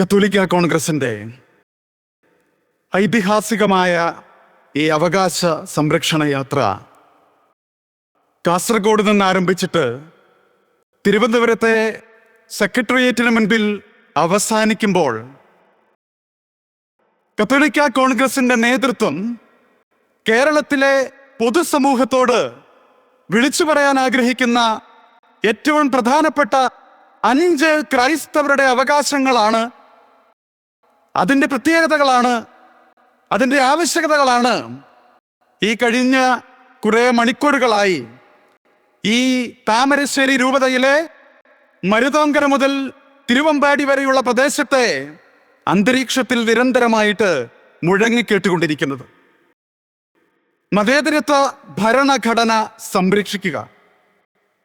കത്തോലിക്ക കോൺഗ്രസിന്റെ ഐതിഹാസികമായ ഈ അവകാശ സംരക്ഷണ യാത്ര കാസർഗോഡ് നിന്ന് ആരംഭിച്ചിട്ട് തിരുവനന്തപുരത്തെ സെക്രട്ടേറിയറ്റിന് മുൻപിൽ അവസാനിക്കുമ്പോൾ കത്തോലിക്ക കോൺഗ്രസിന്റെ നേതൃത്വം കേരളത്തിലെ പൊതുസമൂഹത്തോട് വിളിച്ചു പറയാൻ ആഗ്രഹിക്കുന്ന ഏറ്റവും പ്രധാനപ്പെട്ട അഞ്ച് ക്രൈസ്തവരുടെ അവകാശങ്ങളാണ് അതിന്റെ പ്രത്യേകതകളാണ് അതിന്റെ ആവശ്യകതകളാണ് ഈ കഴിഞ്ഞ കുറേ മണിക്കൂറുകളായി ഈ താമരശ്ശേരി രൂപതയിലെ മരുതോങ്കര മുതൽ തിരുവമ്പാടി വരെയുള്ള പ്രദേശത്തെ അന്തരീക്ഷത്തിൽ നിരന്തരമായിട്ട് മുഴങ്ങിക്കേട്ടുകൊണ്ടിരിക്കുന്നത് മതേതരത്വ ഭരണഘടന സംരക്ഷിക്കുക.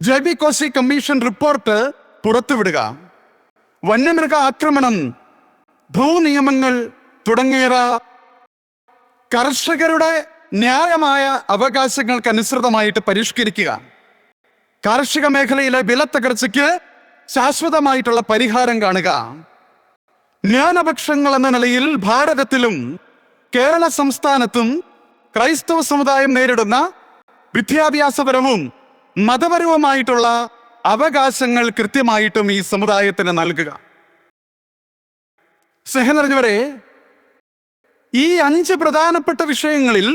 J B Koshy commission report പുറത്തുവിടുക. വന്യമൃഗ ആക്രമണം ഭൂനിയമങ്ങൾ തുടങ്ങിയ കർഷകരുടെ ന്യായമായ അവകാശങ്ങൾക്ക് അനുസൃതമായിട്ട് പരിഷ്കരിക്കുക. കാർഷിക മേഖലയിലെ വിലത്തകർച്ചയ്ക്ക് ശാശ്വതമായിട്ടുള്ള പരിഹാരം കാണുക. ജ്ഞാനപക്ഷങ്ങൾ എന്ന നിലയിൽ ഭാരതത്തിലും കേരള സംസ്ഥാനത്തും ക്രൈസ്തവ സമുദായം നേരിടുന്ന വിദ്യാഭ്യാസപരവും മതപരവുമായിട്ടുള്ള അവകാശങ്ങൾ കൃത്യമായിട്ടും ഈ സമുദായത്തിന് നൽകുക. സ്നേഹം നിറഞ്ഞവരെ ഈ അഞ്ച് പ്രധാനപ്പെട്ട വിഷയങ്ങളിൽ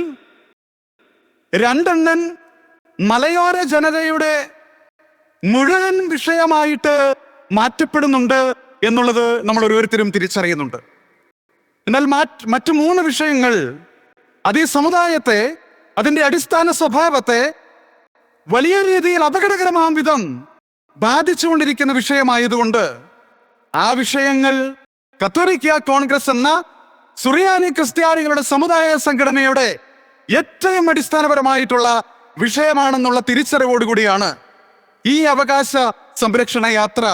രണ്ടെണ്ണൻ മലയോര ജനതയുടെ മുഴുവൻ വിഷയമായിട്ട് മാറ്റപ്പെടുന്നുണ്ട് എന്നുള്ളത് നമ്മൾ ഓരോരുത്തരും തിരിച്ചറിയുന്നുണ്ട്. എന്നാൽ മാറ്റ് മറ്റു മൂന്ന് വിഷയങ്ങൾ അത് ഈ സമുദായത്തെ അതിന്റെ അടിസ്ഥാന സ്വഭാവത്തെ വലിയ രീതിയിൽ അപകടകരമാം വിധം ബാധിച്ചുകൊണ്ടിരിക്കുന്ന വിഷയമായതുകൊണ്ട് ആ വിഷയങ്ങൾ കത്തോലിക്ക കോൺഗ്രസ് എന്ന സുറിയാനി ക്രിസ്ത്യാനികളുടെ സമുദായ സംഘടനയുടെ ഏറ്റവും അടിസ്ഥാനപരമായിട്ടുള്ള വിഷയമാണെന്നുള്ള തിരിച്ചറിവോടുകൂടിയാണ് ഈ അവകാശ സംരക്ഷണ യാത്ര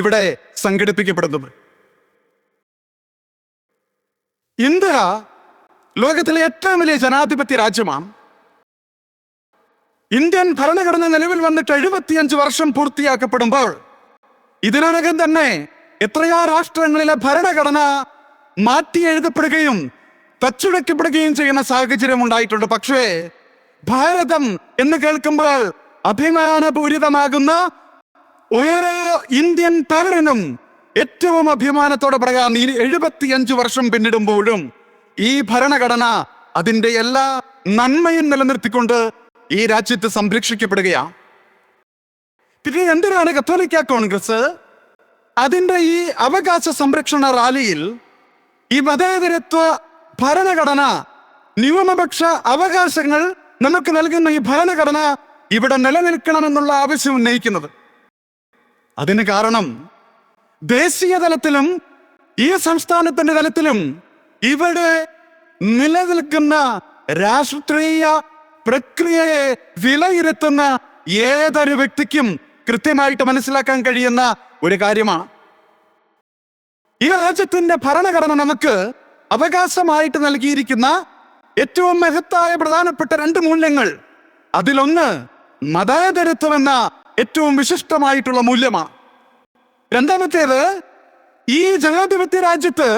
ഇവിടെ സംഘടിപ്പിക്കപ്പെടുന്നത്. ഇന്ത്യ ലോകത്തിലെ ഏറ്റവും വലിയ ജനാധിപത്യ രാജ്യമാണ്. ഇന്ത്യൻ ഭരണഘടന നിലവിൽ വന്നിട്ട് എഴുപത്തിയഞ്ച് വർഷം പൂർത്തിയാക്കപ്പെടുമ്പോൾ ഇതിനകം തന്നെ എത്രയോ രാഷ്ട്രങ്ങളിലെ ഭരണഘടന മാറ്റി എഴുതപ്പെടുകയും തച്ചുടയ്ക്കപ്പെടുകയും ചെയ്യുന്ന സാഹചര്യം ഉണ്ടായിട്ടുണ്ട്. പക്ഷേ ഭാരതം എന്ന് കേൾക്കുമ്പോൾ അഭിമാനപൂരിതമാകുന്ന ഓരോ ഇന്ത്യൻ പൗരനും ഏറ്റവും അഭിമാനത്തോടെ പറയാം. ഈ എഴുപത്തിയഞ്ചു വർഷം പിന്നിടുമ്പോഴും ഈ ഭരണഘടന അതിന്റെ എല്ലാ നന്മയും നിലനിർത്തിക്കൊണ്ട് ഈ രാജ്യത്ത് സംരക്ഷിക്കപ്പെടുകയാണ്. പിന്നെ എന്തിനാണ് കത്തോലിക്ക കോൺഗ്രസ് അതിന്റെ ഈ അവകാശ സംരക്ഷണ റാലിയിൽ ഈ മതേതരത്വ ഭരണഘടന ന്യൂനപക്ഷ അവകാശങ്ങൾ നമുക്ക് നൽകുന്ന ഈ ഭരണഘടന ഇവിടെ നിലനിൽക്കണമെന്നുള്ള ആവശ്യം ഉന്നയിക്കുന്നത്. അതിന് കാരണം ദേശീയ തലത്തിലും ഈ സംസ്ഥാനത്തിന്റെ തലത്തിലും ഇവിടെ നിലനിൽക്കുന്ന രാഷ്ട്രീയ പ്രക്രിയയെ വിലയിരുത്തുന്ന ഏതൊരു വ്യക്തിക്കും കൃത്യമായിട്ട് മനസ്സിലാക്കാൻ കഴിയുന്ന ഒരു കാര്യമാണ്. ഈ രാജ്യത്തിന്റെ ഭരണഘടന നമുക്ക് അവകാശമായിട്ട് നൽകിയിരിക്കുന്ന ഏറ്റവും മഹത്തായ പ്രധാനപ്പെട്ട രണ്ട് മൂല്യങ്ങൾ. അതിലൊന്ന് മതേതരത്വം എന്ന ഏറ്റവും വിശിഷ്ടമായിട്ടുള്ള മൂല്യമാണ്. രണ്ടാമത്തേത് ഈ ജനാധിപത്യ രാജ്യത്ത്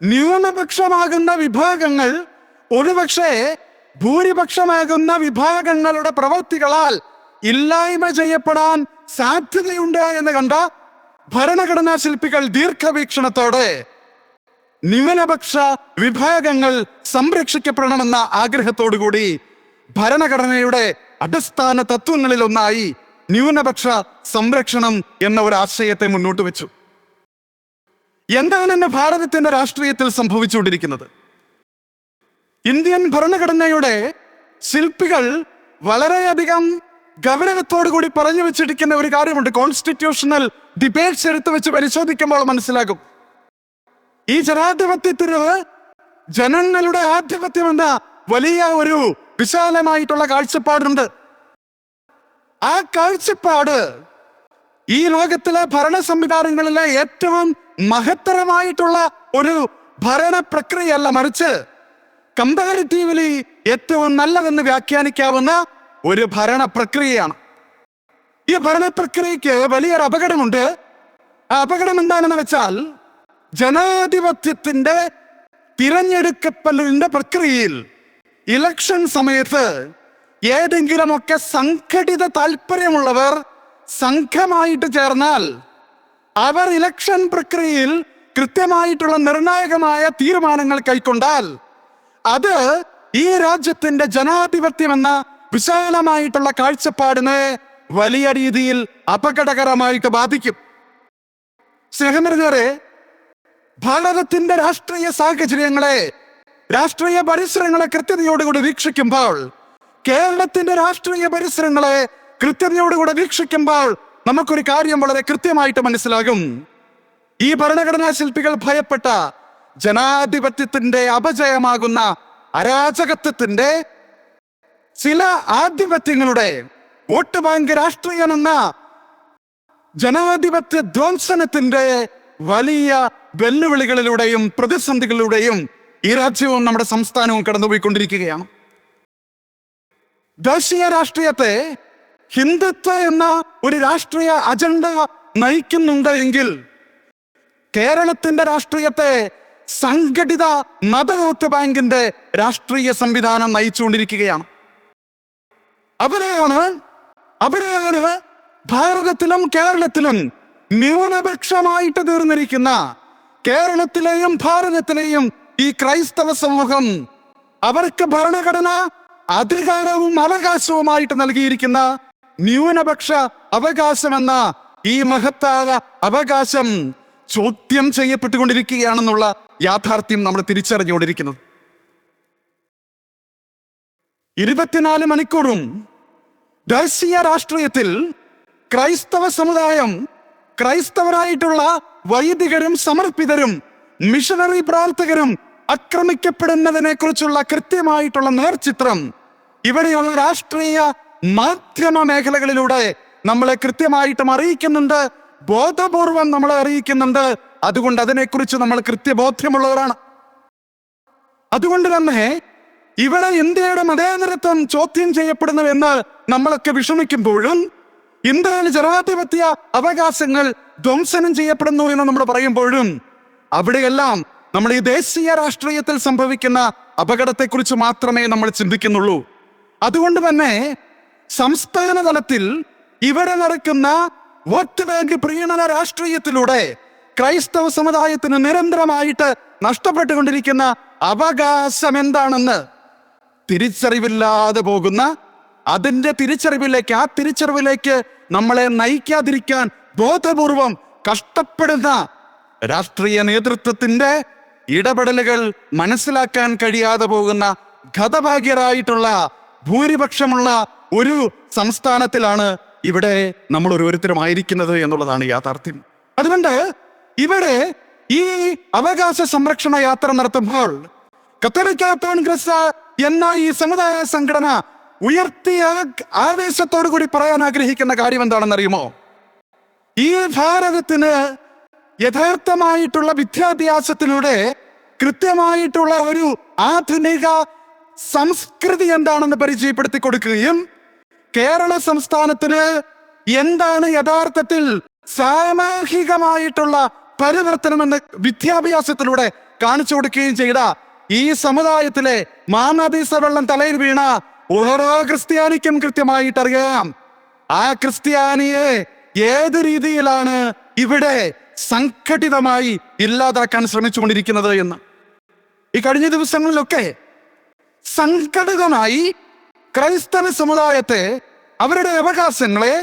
ന്യൂനപക്ഷമാകുന്ന വിഭാഗങ്ങൾ ഒരുപക്ഷെ ഭൂരിപക്ഷമാകുന്ന വിഭാഗങ്ങളുടെ പ്രവൃത്തികളാൽ ഇല്ലായ്മ ചെയ്യപ്പെടാൻ സാധ്യതയുണ്ട് എന്ന് കണ്ട ഭരണഘടനാ ശില്പികൾ ദീർഘവീക്ഷണത്തോടെ ന്യൂനപക്ഷ വിഭാഗങ്ങൾ സംരക്ഷിക്കപ്പെടണമെന്ന ആഗ്രഹത്തോടുകൂടി ഭരണഘടനയുടെ അടിസ്ഥാന തത്വങ്ങളിൽ ഒന്നായി ന്യൂനപക്ഷ സംരക്ഷണം എന്ന ഒരു ആശയത്തെ മുന്നോട്ട് വെച്ചു. എന്താണ് ഭാരതത്തിന്റെ രാഷ്ട്രീയത്തിൽ സംഭവിച്ചുകൊണ്ടിരിക്കുന്നത്? ഇന്ത്യൻ ഭരണഘടനയുടെ ശില്പികൾ വളരെയധികം ഗൗരവത്തോടു കൂടി പറഞ്ഞു വെച്ചിരിക്കുന്ന ഒരു കാര്യമുണ്ട്. കോൺസ്റ്റിറ്റ്യൂഷണൽ ഡിബേറ്റ്സ് എടുത്തു വെച്ച് പരിശോധിക്കുമ്പോൾ മനസ്സിലാകും. ഈ ജനാധിപത്യത്തിന് ജനങ്ങളുടെ ആധിപത്യം എന്ന വലിയ ഒരു വിശാലമായിട്ടുള്ള കാഴ്ചപ്പാടുണ്ട്. ആ കാഴ്ചപ്പാട് ഈ ലോകത്തിലെ ഭരണ സംവിധാനങ്ങളിലെ ഏറ്റവും മഹത്തരമായിട്ടുള്ള ഒരു ഭരണ പ്രക്രിയയല്ല മറിച്ച് കമ്പാരിറ്റീവ്ലി ഏറ്റവും നല്ലതെന്ന് വ്യാഖ്യാനിക്കാവുന്ന ഒരു ഭരണ പ്രക്രിയയാണ്. ഈ ഭരണ പ്രക്രിയക്ക് വലിയൊരു അപകടമുണ്ട്. ആ അപകടം എന്താണെന്ന് വെച്ചാൽ ജനാധിപത്യത്തിന്റെ തിരഞ്ഞെടുക്കപ്പെടലിന്റെ പ്രക്രിയയിൽ ഇലക്ഷൻ സമയത്ത് ഏതെങ്കിലുമൊക്കെ സംഘടിത താല്പര്യമുള്ളവർ സംഘമായിട്ട് ചേർന്നാൽ അവർ ഇലക്ഷൻ പ്രക്രിയയിൽ കൃത്യമായിട്ടുള്ള നിർണായകമായ തീരുമാനങ്ങൾ കൈക്കൊണ്ടാൽ അത് ഈ രാജ്യത്തിന്റെ ജനാധിപത്യം എന്ന വിശാലമായിട്ടുള്ള കാഴ്ചപ്പാടിനെ വലിയ രീതിയിൽ അപകടകരമായിട്ട് ബാധിക്കും. സ്നേഹനിറഞ്ഞവരെ ഭാരതത്തിന്റെ രാഷ്ട്രീയ സാഹചര്യങ്ങളെ രാഷ്ട്രീയ പരിസരങ്ങളെ കൃത്യതയോടുകൂടി വീക്ഷിക്കുമ്പോൾ കേരളത്തിന്റെ രാഷ്ട്രീയ പരിസരങ്ങളെ കൃത്യതയോടുകൂടി വീക്ഷിക്കുമ്പോൾ നമുക്കൊരു കാര്യം വളരെ കൃത്യമായിട്ട് മനസ്സിലാകും. ഈ ഭരണഘടനാ ശില്പികൾ ഭയപ്പെട്ട ജനാധിപത്യത്തിന്റെ അപജയമാകുന്ന അരാജകത്വത്തിന്റെ ചില ആധിപത്യങ്ങളുടെ വോട്ട് ബാങ്ക് രാഷ്ട്രീയം എന്ന ജനാധിപത്യ ധ്വംസനത്തിന്റെ വലിയ വെല്ലുവിളികളിലൂടെയും പ്രതിസന്ധികളിലൂടെയും ഈ രാജ്യവും നമ്മുടെ സംസ്ഥാനവും കടന്നുപോയിക്കൊണ്ടിരിക്കുകയാണ്. ദേശീയ രാഷ്ട്രീയത്തെ ഹിന്ദുത്വ എന്ന ഒരു രാഷ്ട്രീയ അജണ്ട നയിക്കുന്നുണ്ട് എങ്കിൽ കേരളത്തിന്റെ രാഷ്ട്രീയത്തെ സംഘടിത മതവോട്ട് ബാങ്കിന്റെ രാഷ്ട്രീയ സംവിധാനം നയിച്ചുകൊണ്ടിരിക്കുകയാണ്. അവരെയാണ് അവരെയാണ് ഭാരതത്തിലും കേരളത്തിലും ന്യൂനപക്ഷമായിട്ട് തീർന്നിരിക്കുന്ന കേരളത്തിലെയും ഭാരതത്തിലെയും ഈ ക്രൈസ്തവ സമൂഹം അവർക്ക് ഭരണഘടന അധികാരവും അവകാശവുമായിട്ട് നൽകിയിരിക്കുന്ന ന്യൂനപക്ഷ അവകാശമെന്ന ഈ മഹത്തായ അവകാശം ചോദ്യം ചെയ്യപ്പെട്ടുകൊണ്ടിരിക്കുകയാണെന്നുള്ള യാഥാർത്ഥ്യം നമ്മൾ തിരിച്ചറിഞ്ഞുകൊണ്ടിരിക്കുന്നത്. ഇരുപത്തിനാല് മണിക്കൂറും ദേശീയ രാഷ്ട്രീയത്തിൽ ക്രൈസ്തവ സമുദായം ക്രൈസ്തവരായിട്ടുള്ള വൈദികരും സമർപ്പിതരും മിഷണറി പ്രവർത്തകരും ആക്രമിക്കപ്പെടുന്നതിനെ കുറിച്ചുള്ള കൃത്യമായിട്ടുള്ള നേർചിത്രം ഇവിടെയുള്ള രാഷ്ട്രീയ മാധ്യമ മേഖലകളിലൂടെ നമ്മളെ കൃത്യമായിട്ടും അറിയിക്കുന്നുണ്ട് ബോധപൂർവം നമ്മളെ അറിയിക്കുന്നുണ്ട്. അതുകൊണ്ട് അതിനെക്കുറിച്ച് നമ്മൾ കൃത്യബോധ്യമുള്ളവരാണ്. അതുകൊണ്ട് തന്നെ ഇവിടെ ഇന്ത്യയുടെ മതേതരത്വം ചോദ്യം ചെയ്യപ്പെടുന്നു എന്ന് നമ്മളൊക്കെ വിഷമിക്കുമ്പോഴും എന്താണ് ജനാധിപത്യ അവകാശങ്ങൾ ധ്വംസനം ചെയ്യപ്പെടുന്നു എന്ന് നമ്മൾ പറയുമ്പോഴും അവിടെയെല്ലാം നമ്മൾ ഈ ദേശീയ രാഷ്ട്രീയത്തിൽ സംഭവിക്കുന്ന അപകടത്തെക്കുറിച്ച് മാത്രമേ നമ്മൾ ചിന്തിക്കുന്നുള്ളൂ. അതുകൊണ്ട് തന്നെ സംസ്ഥാന തലത്തിൽ ഇവിടെ നടക്കുന്ന വോട്ട് ബാങ്ക് പ്രീണന രാഷ്ട്രീയത്തിലൂടെ ക്രൈസ്തവ സമുദായത്തിന് നിരന്തരമായിട്ട് നഷ്ടപ്പെട്ടുകൊണ്ടിരിക്കുന്ന അവകാശം എന്താണെന്ന് തിരിച്ചറിവില്ലാതെ പോകുന്ന അതിന്റെ തിരിച്ചറിവിലേക്ക് ആ തിരിച്ചറിവിലേക്ക് നമ്മളെ നയിക്കാതിരിക്കാൻ ബോധപൂർവം കഷ്ടപ്പെടുന്ന രാഷ്ട്രീയ നേതൃത്വത്തിന്റെ ഇടപെടലുകൾ മനസ്സിലാക്കാൻ കഴിയാതെ പോകുന്ന ഗതഭാഗ്യരായിട്ടുള്ള ഭൂരിപക്ഷമുള്ള ഒരു സംസ്ഥാനത്തിലാണ് ഇവിടെ നമ്മൾ ഓരോരുത്തരും ആയിരിക്കുന്നത് എന്നുള്ളതാണ് യാഥാർത്ഥ്യം. അതുകൊണ്ട് ഇവിടെ ഈ അവകാശ സംരക്ഷണ യാത്ര നടത്തുമ്പോൾ കത്തോലിക്ക കോൺഗ്രസ് എന്ന ഈ സമുദായ സംഘടന ഉയർത്തിയ ആവേശത്തോടു കൂടി പറയാൻ ആഗ്രഹിക്കുന്ന കാര്യം എന്താണെന്ന് അറിയുമോ ഈ ഭാരതത്തിന് യഥാർത്ഥമായിട്ടുള്ള വിദ്യാഭ്യാസത്തിലൂടെ കൃത്യമായിട്ടുള്ള ഒരു ആധുനിക സംസ്കൃതി എന്താണെന്ന് പരിചയപ്പെടുത്തി കൊടുക്കുകയും കേരള സംസ്ഥാനത്തിന് എന്താണ് യഥാർത്ഥത്തിൽ സാമൂഹികമായിട്ടുള്ള പരിവർത്തനമെന്ന് വിദ്യാഭ്യാസത്തിലൂടെ കാണിച്ചു കൊടുക്കുകയും ചെയ്ത ഈ സമുദായത്തിലെ മാനദീസ വെള്ളം തലയിൽ വീണ ഓരോ ക്രിസ്ത്യാനിക്കും കൃത്യമായിട്ട് അറിയാം ആ ക്രിസ്ത്യാനിയെ ഏത് രീതിയിലാണ് ഇവിടെ സംഘടിതമായി ഇല്ലാതാക്കാൻ ശ്രമിച്ചുകൊണ്ടിരിക്കുന്നത് എന്ന്. ഈ കഴിഞ്ഞ ദിവസങ്ങളിലൊക്കെ സംഘടിതമായി ക്രൈസ്തവ സമുദായത്തെ അവരുടെ അവകാശങ്ങളെ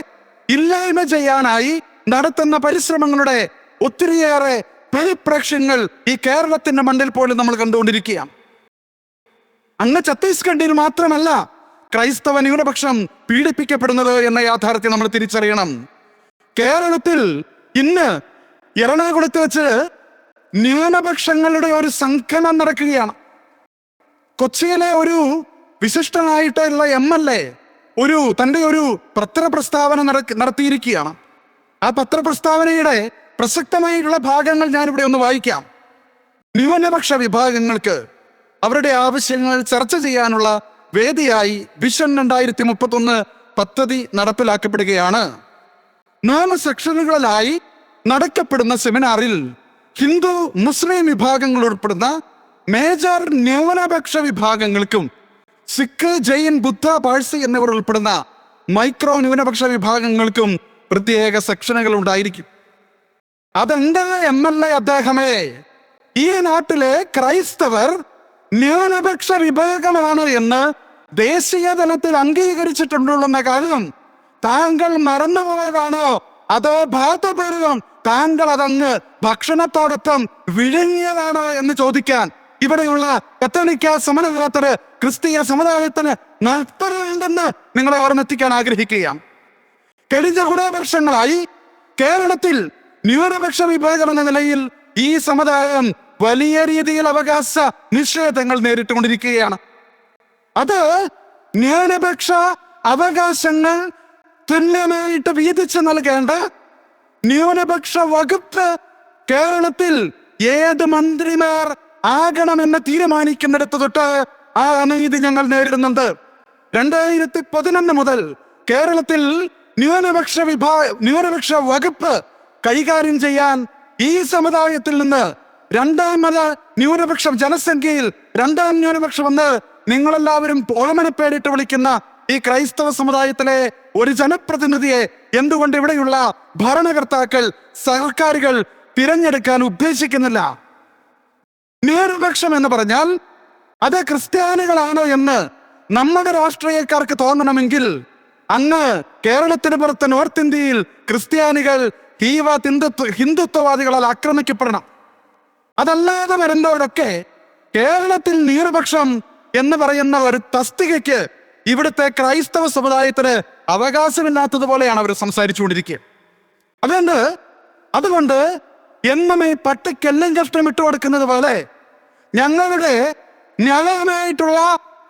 ഇല്ലായ്മ ചെയ്യാനായി നടത്തുന്ന പരിശ്രമങ്ങളുടെ ഒത്തിരിയേറെ പരിപ്രേക്ഷ്യങ്ങൾ ഈ കേരളത്തിന്റെ മണ്ണിൽ പോലും നമ്മൾ കണ്ടുകൊണ്ടിരിക്കുകയാണ്. അങ്ങ് ഛത്തീസ്ഗഡിൽ മാത്രമല്ല ക്രൈസ്തവ ന്യൂനപക്ഷം പീഡിപ്പിക്കപ്പെടുന്നത് എന്ന യാഥാർത്ഥ്യം നമ്മൾ തിരിച്ചറിയണം. കേരളത്തിൽ ഇന്ന് എറണാകുളത്ത് വെച്ച് ന്യൂനപക്ഷങ്ങളുടെ ഒരു സംഗമം നടക്കുകയാണ്. കൊച്ചിയിലെ ഒരു വിശിഷ്ടനായിട്ടുള്ള എം എൽ എ ഒരു തന്റെ ഒരു പത്രപ്രസ്താവന നട- നടത്തിയിരിക്കുകയാണ്. ആ പത്രപ്രസ്താവനയുടെ പ്രസക്തമായിട്ടുള്ള ഭാഗങ്ങൾ ഞാനിവിടെ ഒന്ന് വായിക്കാം. ന്യൂനപക്ഷ വിഭാഗങ്ങൾക്ക് അവരുടെ ആവശ്യങ്ങൾ ചർച്ച ചെയ്യാനുള്ള വേദിയായി വിഷൻ രണ്ടായിരത്തി മുപ്പത്തൊന്ന് പദ്ധതി നടപ്പിലാക്കപ്പെടുകയാണ്. നാല് സെക്ഷനുകളിലായി നടക്കപ്പെടുന്ന സെമിനാറിൽ ഹിന്ദു മുസ്ലിം വിഭാഗങ്ങൾ ഉൾപ്പെടുന്ന മേജർ ന്യൂനപക്ഷ വിഭാഗങ്ങൾക്കും സിഖ് ജൈൻ ബുദ്ധ പാഴ്സി എന്നിവർ ഉൾപ്പെടുന്ന മൈക്രോ ന്യൂനപക്ഷ വിഭാഗങ്ങൾക്കും പ്രത്യേക സെക്ഷനുകൾ ഉണ്ടായിരിക്കും. അതെന്താ എം എൽ എ അദ്ദേഹമേ. ഈ നാട്ടിലെ ക്രൈസ്തവർ ന്യൂനപക്ഷ വിഭാഗമാണ് എന്ന് ദേശീയ തലത്തിൽ അംഗീകരിച്ചിട്ടുണ്ടെന്ന കാര്യം താങ്കൾ മറന്നുപോയതാണോ? അതോ ഭാഗപൂർവം താങ്കൾ അതങ്ങ് ഭക്ഷണത്തോടൊപ്പം വിഴുങ്ങിയതാണോ എന്ന് ചോദിക്കാൻ ഇവിടെയുള്ള കത്തോലിക്ക സമരത്തിന് ക്രിസ്തീയ സമുദായത്തിന് നഷ്ടമുണ്ടെന്ന് നിങ്ങളെ ഓർമ്മിപ്പിക്കാൻ ആഗ്രഹിക്കുകയാണ്. കഴിഞ്ഞ കുറെ വർഷങ്ങളായി കേരളത്തിൽ ന്യൂനപക്ഷ വിഭാഗം എന്ന നിലയിൽ ഈ സമുദായം വലിയ രീതിയിൽ അവകാശ നിഷേധങ്ങൾ നേരിട്ടുകൊണ്ടിരിക്കുകയാണ്. അത് ന്യൂനപക്ഷ അവകാശങ്ങൾ തുല്യമായിട്ട് വീതിച്ചു നൽകേണ്ട ന്യൂനപക്ഷ വകുപ്പ് കേരളത്തിൽ ഏത് മന്ത്രിമാർ ആകണമെന്ന് തീരുമാനിക്കുന്നിടത്ത് തൊട്ട് ആ അനീതി ഞങ്ങൾ നേരിടുന്നുണ്ട്. രണ്ടായിരത്തി പതിനൊന്ന് മുതൽ കേരളത്തിൽ ന്യൂനപക്ഷ വിഭാഗ ന്യൂനപക്ഷ വകുപ്പ് കൈകാര്യം ചെയ്യാൻ ഈ സമുദായത്തിൽ നിന്ന് രണ്ടാമത് ന്യൂനപക്ഷം ജനസംഖ്യയിൽ രണ്ടാം ന്യൂനപക്ഷം എന്ന് നിങ്ങളെല്ലാവരും ഓമനപ്പേരിട്ട് വിളിക്കുന്ന ഈ ക്രൈസ്തവ സമുദായത്തിലെ ഒരു ജനപ്രതിനിധിയെ എന്തുകൊണ്ട് ഇവിടെയുള്ള ഭരണകർത്താക്കൾ സർക്കാരുകൾ തിരഞ്ഞെടുക്കാൻ ഉദ്ദേശിക്കുന്നില്ല? ന്യൂനപക്ഷം എന്ന് പറഞ്ഞാൽ അത് ക്രിസ്ത്യാനികളാണോ എന്ന് നമ്മുടെ രാഷ്ട്രീയക്കാർക്ക് തോന്നണമെങ്കിൽ അങ്ങ് കേരളത്തിന് പുറത്ത് നോർത്ത് ഇന്ത്യയിൽ ക്രിസ്ത്യാനികൾ ഹീവ ഹിന്ദുത്വ ഹിന്ദുത്വവാദികളാൽ ആക്രമിക്കപ്പെടണം. അതല്ലാതെ വരുന്നവരൊക്കെ കേരളത്തിൽ ന്യൂനപക്ഷം എന്ന് പറയുന്ന ഒരു തസ്തികയ്ക്ക് ഇവിടുത്തെ ക്രൈസ്തവ സമുദായത്തിന് അവകാശമില്ലാത്തതുപോലെയാണ് അവർ സംസാരിച്ചുകൊണ്ടിരിക്കുക. അതുകൊണ്ട് അതുകൊണ്ട് എന്നും ഈ പട്ടിക്കെല്ലാം കഷ്ടം ഇട്ടു കൊടുക്കുന്നത് പോലെ ഞങ്ങളുടെ ന്യായമായിട്ടുള്ള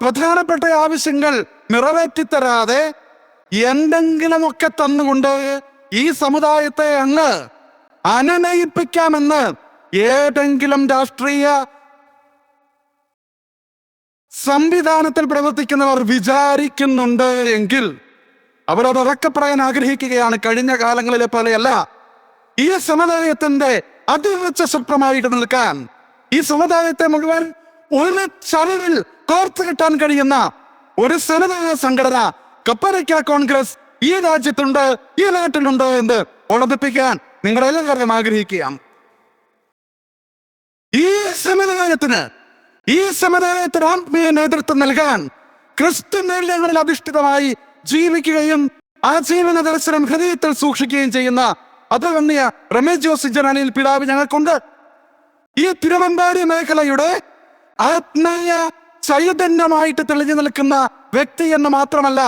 പ്രധാനപ്പെട്ട ആവശ്യങ്ങൾ നിറവേറ്റിത്തരാതെ എന്തെങ്കിലുമൊക്കെ തന്നുകൊണ്ട് ഈ സമുദായത്തെ അങ്ങ് അനനയിപ്പിക്കാമെന്ന് ഏതെങ്കിലും രാഷ്ട്രീയ സംവിധാനത്തിൽ പ്രവർത്തിക്കുന്നവർ വിചാരിക്കുന്നുണ്ട് എങ്കിൽ അവരോട് ഉറക്കെ പറയാൻ ആഗ്രഹിക്കുകയാണ്. കഴിഞ്ഞ കാലങ്ങളിലെ പോലെയല്ല. ഈ സമുദായത്തിന്റെ അതിവച്ച സ്വപ്നമായിട്ട് നിൽക്കാൻ ഈ സമുദായത്തെ മുഴുവൻ ഒരു ചരവിൽ കോർത്തു കിട്ടാൻ കഴിയുന്ന ഒരു സമുദായ സംഘടന കപ്പരയ്ക്ക കോൺഗ്രസ് ഈ രാജ്യത്തുണ്ട് ഈ നാട്ടിലുണ്ട് എന്ന് ഉറപ്പിക്കാൻ നിങ്ങളെല്ലാവരും ആഗ്രഹിക്കുകയാണ്. ഈ സമുദായത്തിന് ഈ സമുദായത്തിന് ആത്മീയ നേതൃത്വം നൽകാൻ ക്രിസ്തു മൂല്യങ്ങളിൽ അധിഷ്ഠിതമായി ജീവിക്കുകയും ആ ജീവന ദർശനം ഹൃദയത്തിൽ സൂക്ഷിക്കുകയും ചെയ്യുന്ന അതവന്യ രമേശ് ജോസി ജനാനിൽ പിതാവ് ഞങ്ങൾക്കുണ്ട്. ഈ തിരുവമ്പാടി മേഖലയുടെ ആത്മീയ ചൈതന്യമായിട്ട് തെളിഞ്ഞു നിൽക്കുന്ന വ്യക്തി എന്ന് മാത്രമല്ല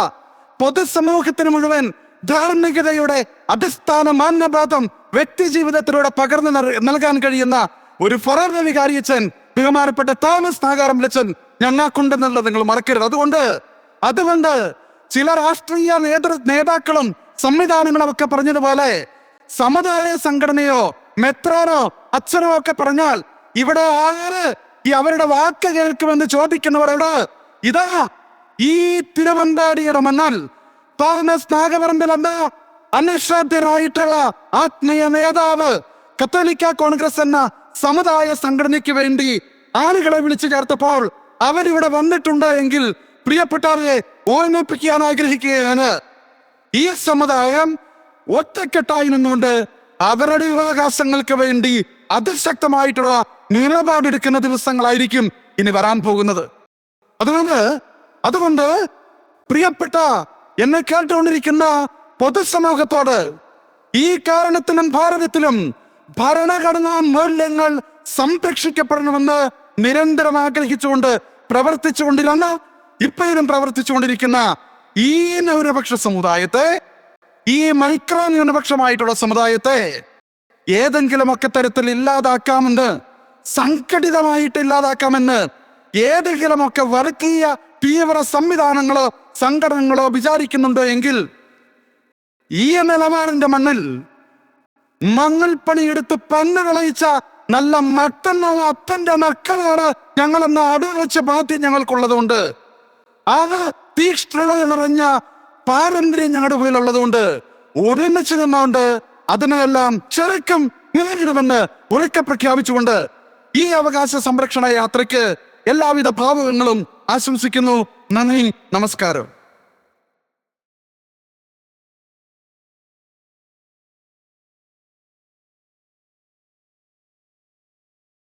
പൊതുസമൂഹത്തിന് മുഴുവൻ ധാർമ്മികതയുടെ അടിസ്ഥാന മാന്യബോധം വ്യക്തി ജീവിതത്തിലൂടെ പകർന്നു നൽകാൻ കഴിയുന്ന ഒരു ഫൊറർ വികാരിയച്ചൻ ബഹുമാനപ്പെട്ട തോമസ് നാഗാറം ലച്ചൻ ഞങ്ങൾക്കുണ്ടെന്നുള്ളത് നിങ്ങൾ മറക്കരുത്. അതുകൊണ്ട് അതുകൊണ്ട് ചില രാഷ്ട്രീയ നേതൃ നേതാക്കളും സംവിധാനങ്ങളും ഒക്കെ പറഞ്ഞതുപോലെ സമുദായ സംഘടനയോ മെത്രാനോ അച്ഛനോ ഒക്കെ പറഞ്ഞാൽ ഇവിടെ ആര് ഈ അവരുടെ വാക്ക് കേൾക്കുമെന്ന് ചോദിക്കുന്നവരോട് ഇതാ ഈ തിരുവന്താടിയുടെ മണ്ണാൽ തോമസ് നാഗപറമ്പിൽ എന്ന അനുശ്രദ്ധരായിട്ടുള്ള ആത്മീയ നേതാവ് കത്തോലിക്ക കോൺഗ്രസ് എന്ന സമുദായ സംഘടനയ്ക്ക് വേണ്ടി ആളുകളെ വിളിച്ചു ചേർത്തപ്പോൾ അവരിവിടെ വന്നിട്ടുണ്ട് എങ്കിൽ പ്രിയപ്പെട്ടവരെ ഓർമ്മിപ്പിക്കാൻ ആഗ്രഹിക്കുകയാണ്. ഈ സമുദായം ഒറ്റക്കെട്ടായി നിന്നുകൊണ്ട് അവരുടെ അവകാശങ്ങൾക്ക് വേണ്ടി അതിശക്തമായിട്ടുള്ള നിലപാടെടുക്കുന്ന ദിവസങ്ങളായിരിക്കും ഇനി വരാൻ പോകുന്നത്. അതുകൊണ്ട് അതുകൊണ്ട് പ്രിയപ്പെട്ട എന്നെ കേട്ടുകൊണ്ടിരിക്കുന്ന പൊതുസമൂഹത്തോട് ഈ കാരണത്തിലും ഭാരതത്തിലും ഭരണഘടനാ മൂല്യങ്ങൾ സംരക്ഷിക്കപ്പെടണമെന്ന് നിരന്തരം ആഗ്രഹിച്ചുകൊണ്ട് പ്രവർത്തിച്ചുകൊണ്ടിരുന്ന ഇപ്പോഴും പ്രവർത്തിച്ചുകൊണ്ടിരിക്കുന്ന ഈ ന്യൂനപക്ഷ സമുദായത്തെ ഈ മൈക്രോ ന്യൂനപക്ഷമായിട്ടുള്ള സമുദായത്തെ ഏതെങ്കിലുമൊക്കെ തരത്തിൽ ഇല്ലാതാക്കാമെന്ന് സംഘടിതമായിട്ട് ഇല്ലാതാക്കാമെന്ന് ഏതെങ്കിലുമൊക്കെ വർഗീയ തീവ്ര സംവിധാനങ്ങളോ സംഘടനകളോ വിചാരിക്കുന്നുണ്ടോ എങ്കിൽ ഈ നിലപാടിന്റെ മണ്ണിൽ മങ്ങൾ പണിയെടുത്ത് പന്ന് കളയിച്ച നല്ല മട്ടെന്നുള്ള അപ്പന്റെ മക്കളാണ് ഞങ്ങൾ ഞങ്ങളെന്ന അടുവച്ച ബാധ്യം ഞങ്ങൾക്കുള്ളതുകൊണ്ട്. ആ തീക്ഷ്ണത നിറഞ്ഞ പാരമ്പര്യം ഞങ്ങളുടെ മുമ്പിലുള്ളതുകൊണ്ട് ഒരുമിച്ച് നിന്നുകൊണ്ട് അതിനെല്ലാം ചെറുക്കും നേരിടുമെന്ന് ഉറക്കെ പ്രഖ്യാപിച്ചുകൊണ്ട് ഈ അവകാശ സംരക്ഷണ യാത്രയ്ക്ക് എല്ലാവിധ ഭാവങ്ങളും ആശംസിക്കുന്നു. നന്ദി നമസ്കാരം.